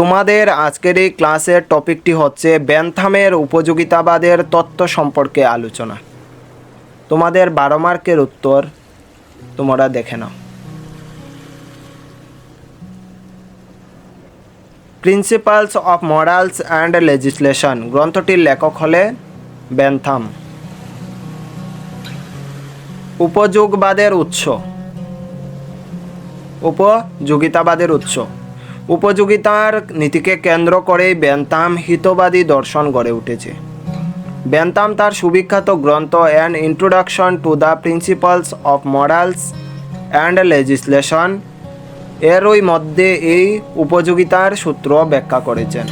তোমাদের আজকের এই ক্লাসের টপিকটি হচ্ছে ব্যান্থামের উপযোগিতাবাদের তত্ত্ব সম্পর্কে আলোচনা। তোমাদের বারো মার্কের উত্তর তোমরা দেখে নাও। Principles of morals and legislation গ্রন্থটির লেখক হলে ব্যান্থাম। উপযোগবাদের উৎস। উপযোগিতাবাদের উৎস। উপযোগিতার নীতিকে কেন্দ্র করেই বেন্তাম হিতবাদী দর্শন গড়ে উঠেছে। বেন্তাম তার সুবিখ্যাত গ্রন্থ an introduction to the principles of morals and legislation এরই মধ্যে এই উপযোগিতার সূত্র ব্যাখ্যা করেছেন।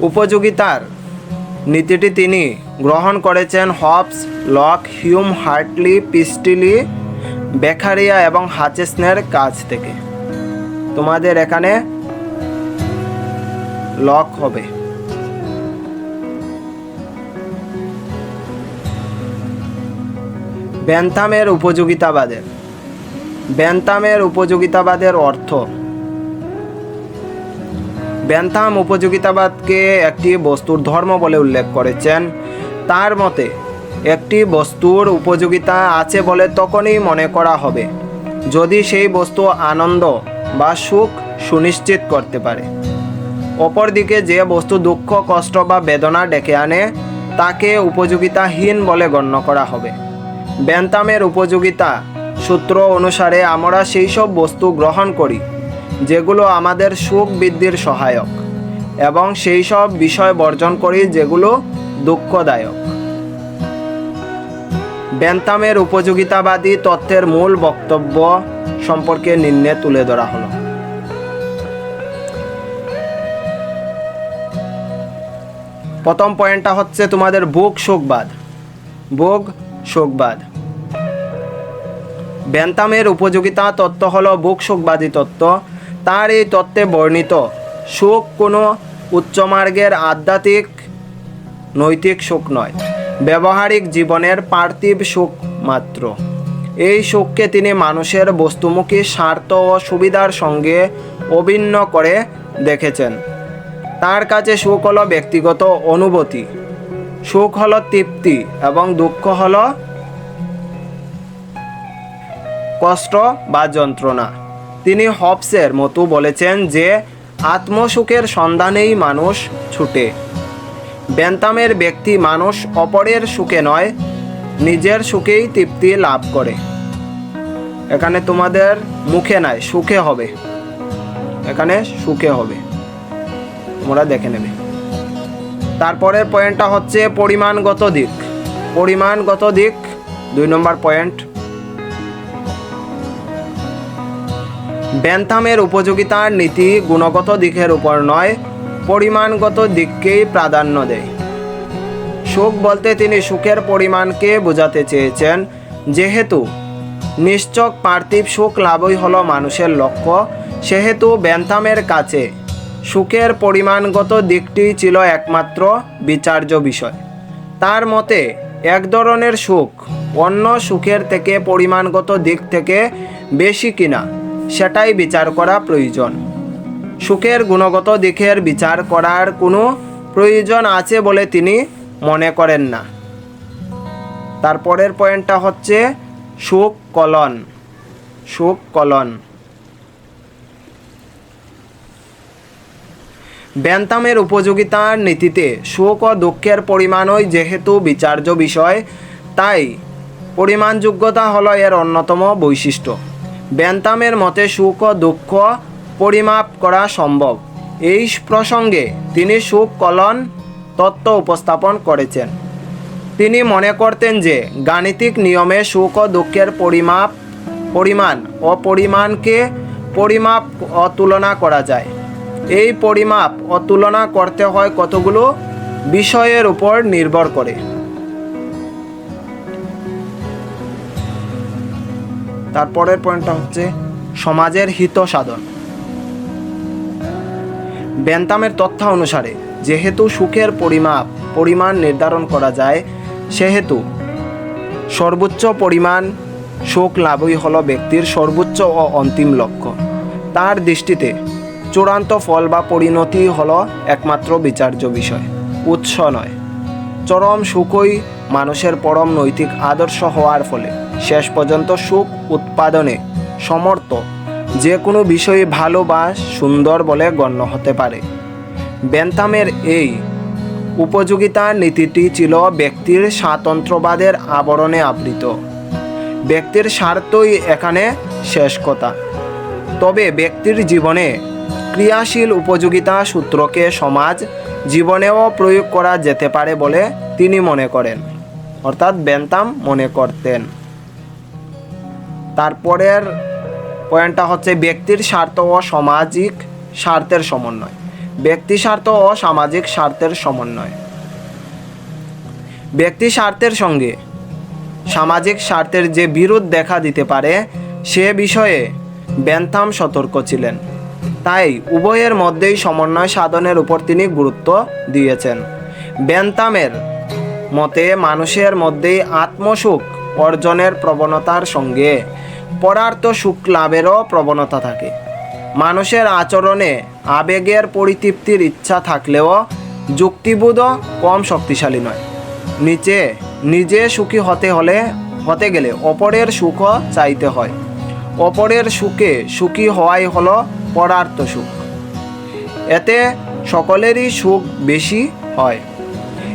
উপযোগিতার নীতিটি তিনি গ্রহণ করেছেন Hobbes Locke Hume Hartley Priestley Beccaria এবং হাচেসনের কাছ থেকে। তোমাদের এখানে লক হবে। ব্যান্থামের উপযোগিতাবাদের। ব্যান্থামের উপযোগিতাবাদের অর্থ। ব্যান্থাম উপযোগিতাবাদকে একটি বস্তুর ধর্ম বলে উল্লেখ করেছেন। তার মতে একটি বস্তুর উপযোগিতা আছে বলে তখনই মনে করা হবে, যদি সেই বস্তু আনন্দ বা সুখ সুনিশ্চিত করতে পারে। অপরদিকে যে বস্তু দুঃখ, কষ্ট বা বেদনা ডেকে আনে, তাকে উপযোগিতাহীন বলে গণ্য করা হবে। বেন্তামের উপযোগিতা সূত্র অনুসারে আমরা সেই সব বস্তু গ্রহণ করি, যেগুলো আমাদের সুখ বৃদ্ধির সহায়ক, এবং সেই সব বিষয় বর্জন করি যেগুলো দুঃখদায়ক। বেন্তামের উপযোগিতাবাদী তত্ত্বের মূল বক্তব্য সম্পর্কে নিম্নে তুলে ধরা হলো। প্রথম পয়েন্টটা হচ্ছে তোমাদের বুক শোকবাদ। ভোগ শোকবাদ। বেন্তামের উপযোগিতা তত্ত্ব হলো বুক শোকবাদী তত্ত্ব। তার এই তত্ত্বে বর্ণিত সুখ কোনো উচ্চমার্গের আধ্যাত্মিক, নৈতিক সুখ নয়। ব্যবহারিক জীবনের পার্থিব সুখ মাত্র। এই সুখকে তিনি মানুষের বস্তুমুখী স্বার্থ ও সুবিধার সঙ্গে অভিন্ন করে দেখেছেন। তার কাছে সুখ হলো ব্যক্তিগত অনুভূতি। সুখ হলো তৃপ্তি এবং দুঃখ হলো কষ্ট বা যন্ত্রণা। তিনি হবসের মতো বলেছেন যে, আত্মসুখের সন্ধানেই মানুষ ছুটে। বেন্তামের ব্যক্তি মানুষ অপরের সুখে নয়, নিজের সুখেই তৃপ্তি লাভ করে। এখানে তোমাদের মুখে নাই, সুখে হবে। এখানে সুখে হবে। তোমরা দেখে নেবে। তারপরের পয়েন্টটা হচ্ছে পরিমাণগত দিক। পরিমাণগত দিক, দুই নম্বর পয়েন্ট বেন্থামের উপযোগিতার নীতি গুণগত দিকের উপর নয় পরিমাণগত দিককেই প্রাধান্য দেয়। সুখ বলতে তিনি সুখের পরিমাণকে বোঝাতে চেয়েছেন, যেহেতু নিশ্চক পার্থিব সুখ লাভই হলো মানুষের লক্ষ্য, সেহেতু ব্যান্থামের কাছে সুখের পরিমাণগত দিকটি ছিল একমাত্র বিচার্য বিষয়। তার মতে, এক ধরনের সুখ অন্য সুখের থেকে পরিমাণগত দিক থেকে বেশি কিনা, সেটাই বিচার করা প্রয়োজন। সুখের গুণগত দিকের বিচার করার কোনো প্রয়োজন আছে বলে তিনি মনে করেন না। তারপরের পয়েন্টটা হচ্ছে সুখ কলন। সুখ কলন। ব্যান্তামের উপযোগিতার নীতিতে সুখ ও দুঃখের পরিমাণই যেহেতু বিচার্য বিষয়, তাই পরিমাণযোগ্যতা হলো এর অন্যতম বৈশিষ্ট্য। ব্যান্তামের মতে সুখ ও দুঃখ পরিমাপ করা সম্ভব। এই প্রসঙ্গে তিনি সুখ কলন তত্ত্ব উপস্থাপন করেছেন। তিনি মনে করতেন যে গাণিতিক নিয়মে সুখ ও দুঃখের পরিমাপ, পরিমাণ ও পরিমাণকে পরিমাপ ও তুলনা করা যায়। এই পরিমাপ ও তুলনা করতে হয় কতগুলো বিষয়ের উপর নির্ভর করে। তারপরের পয়েন্টটা হচ্ছে সমাজের হিত সাধন বেন্তামের তথ্য অনুসারে, যেহেতু সুখের পরিমাপ, পরিমাণ নির্ধারণ করা যায়, সেহেতু সর্বোচ্চ পরিমাণ সুখ লাভই হল ব্যক্তির সর্বোচ্চ ও অন্তিম লক্ষ্য। তার দৃষ্টিতে চূড়ান্ত ফল বা পরিণতি হল একমাত্র বিচার্য বিষয়, উৎস নয়। চরম সুখই মানুষের পরম নৈতিক আদর্শ হওয়ার ফলে শেষ পর্যন্ত সুখ উৎপাদনে সমর্থ যে কোনো বিষয়ে ভালো বা সুন্দর বলে গণ্য হতে পারে। বেন্থামের এই উপযোগিতা নীতিটি ছিল ব্যক্তির স্বাতন্ত্র্যবাদের আবরণে আবৃত। ব্যক্তির স্বার্থই এখানে শেষ কথা। তবে ব্যক্তির জীবনে ক্রিয়াশীল উপযোগিতা সূত্রকে সমাজ জীবনেও প্রয়োগ করা যেতে পারে বলে তিনি মনে করেন। অর্থাৎ বেন্তাম মনে করতেন। তারপরের পয়েন্টটা হচ্ছে ব্যক্তির স্বার্থ ও সামাজিক স্বার্থের সমন্বয়। ব্যক্তি স্বার্থ ও সামাজিক স্বার্থের সমন্বয়। ব্যক্তি স্বার্থের সঙ্গে সামাজিক স্বার্থের যে বিরোধ দেখা দিতে পারে, সে বিষয়ে বেন্থাম সতর্ক ছিলেন। তাই উভয়ের মধ্যেই সমন্বয় সাধনের উপর তিনি গুরুত্ব দিয়েছেন। বেন্তামের মতে, মানুষের মধ্যেই আত্মসুখ অর্জনের প্রবণতার সঙ্গে পরার্থ সুখ লাভেরও প্রবণতা থাকে। মানুষের আচরণে আবেগের পরিতৃপ্তির ইচ্ছা থাকলেও যুক্তিবোধও কম শক্তিশালী নয়। নিচে, নিজে সুখী হতে হলে, হতে গেলে অপরের সুখও চাইতে হয়। অপরের সুখে সুখী হওয়াই হলো পরার্থ সুখ। এতে সকলেরই সুখ বেশি হয়।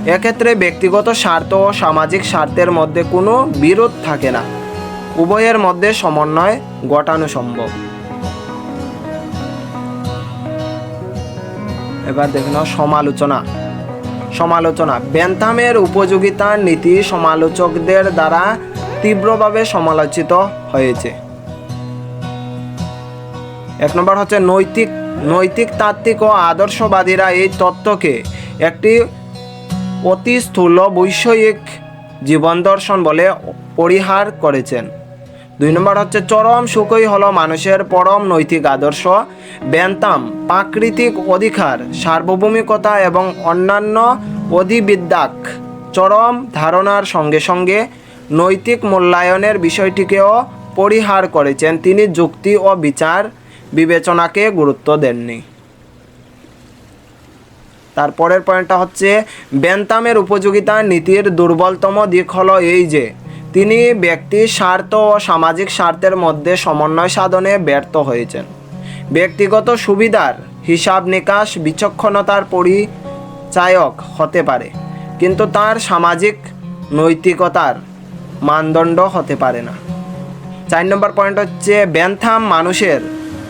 এক্ষেত্রে ব্যক্তিগত স্বার্থ ও সামাজিক স্বার্থের মধ্যে কোনো বিরোধ থাকে না। উভয়ের মধ্যে সমন্বয় ঘটানো সম্ভব। এবার দেখে নাও সমালোচনা। সমালোচনা। বেন্থামের উপযোগিতার নীতি সমালোচকদের দ্বারা তীব্রভাবে সমালোচিত হয়েছে। এক নম্বর হচ্ছে নৈতিক নৈতিক, তাত্ত্বিক ও আদর্শবাদীরা এই তত্ত্বকে একটি অতি স্থূল বৈষয়িক জীবন দর্শন বলে পরিহার করেছেন। দুই নম্বর হচ্ছে চরম সুখই হলো মানুষের পরম নৈতিক আদর্শ। বেন্তাম, প্রাকৃতিক অধিকার, সার্বভৌমিকতা এবং অন্যান্য অধিবিদ্যাক চরম ধারণার সঙ্গে সঙ্গে নৈতিক মূল্যায়নের বিষয়টিকেও পরিহার করেছেন। তিনি যুক্তি ও বিচার বিবেচনাকে গুরুত্ব দেননি। তারপরের পয়েন্টটা হচ্ছে, বেন্তামের উপযোগিতা নীতির দুর্বলতম দিক হলো এই যে তিনি ব্যক্তির স্বার্থ ও সামাজিক স্বার্থের মধ্যে সমন্বয় সাধনে ব্যর্থ হয়েছেন। ব্যক্তিগত সুবিধার হিসাব নিকাশ বিচক্ষণতার পরিচায়ক হতে পারে, কিন্তু তার সামাজিক নৈতিকতার মানদণ্ড হতে পারে না। চার নম্বর পয়েন্ট হচ্ছে ব্যান্থাম মানুষের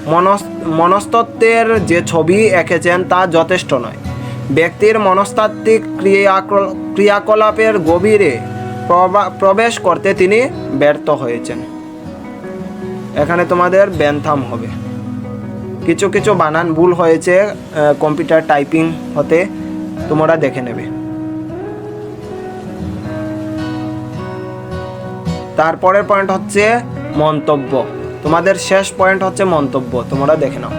মনস, মনস্তত্ত্বের যে ছবি এঁকেছেন তা যথেষ্ট নয়। ব্যক্তির মনস্তাত্ত্বিক ক্রিয়াকল- ক্রিয়াকলাপের গভীরে প্রবেশ করতে তিনি ব্যর্থ হয়েছেন। এখানে তোমাদের ব্যান্থাম হবে। কিছু কিছু বানান ভুল হয়েছে কম্পিউটার টাইপিং হতে তোমরা দেখে নেবে। তারপরের পয়েন্ট হচ্ছে মন্তব্য। তোমাদের শেষ পয়েন্ট হচ্ছে মন্তব্য, তোমরা দেখে নাও।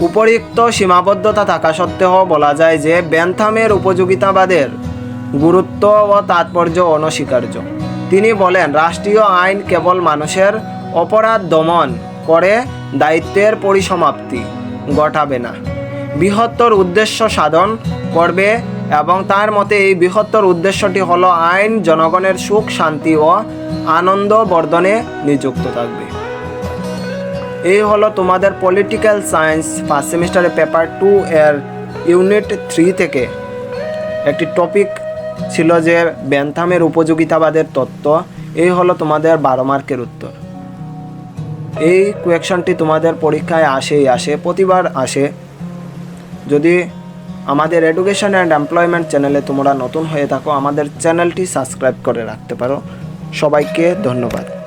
উপরিক্ত সীমাবদ্ধতা থাকা সত্ত্বেও বলা যায় যে ব্যান্থামের উপযোগিতাবাদের গুরুত্ব ও তাৎপর্য অনস্বীকার্য। তিনি বলেন, রাষ্ট্রীয় আইন কেবল মানুষের অপরাধ দমন করে, দায়িত্বের পরিসমাপ্তি ঘটাবে না। বৃহত্তর উদ্দেশ্য সাধন করবে এবং তার মতে এই বৃহত্তর উদ্দেশ্যটি হলো আইন জনগণের সুখ, শান্তি ও আনন্দ বর্ধনে নিযুক্ত থাকবে। এই হলো তোমাদের পলিটিক্যাল সায়েন্স ফার্স্ট সেমিস্টারের পেপার টু এর ইউনিট থ্রি থেকে। একটি টপিক ছিল যে ব্যান্থামের উপযোগিতাবাদের তত্ত্ব। এই হলো তোমাদের বারো মার্কের উত্তর। এই কোয়েকশনটি তোমাদের পরীক্ষায় আসেই আসে, প্রতিবার আসে। যদি আমাদের এডুকেশন অ্যান্ড এমপ্লয়মেন্ট চ্যানেলে তোমরা নতুন হয়ে থাকো, আমাদের চ্যানেলটি সাবস্ক্রাইব করে রাখতে পারো। সবাইকে ধন্যবাদ।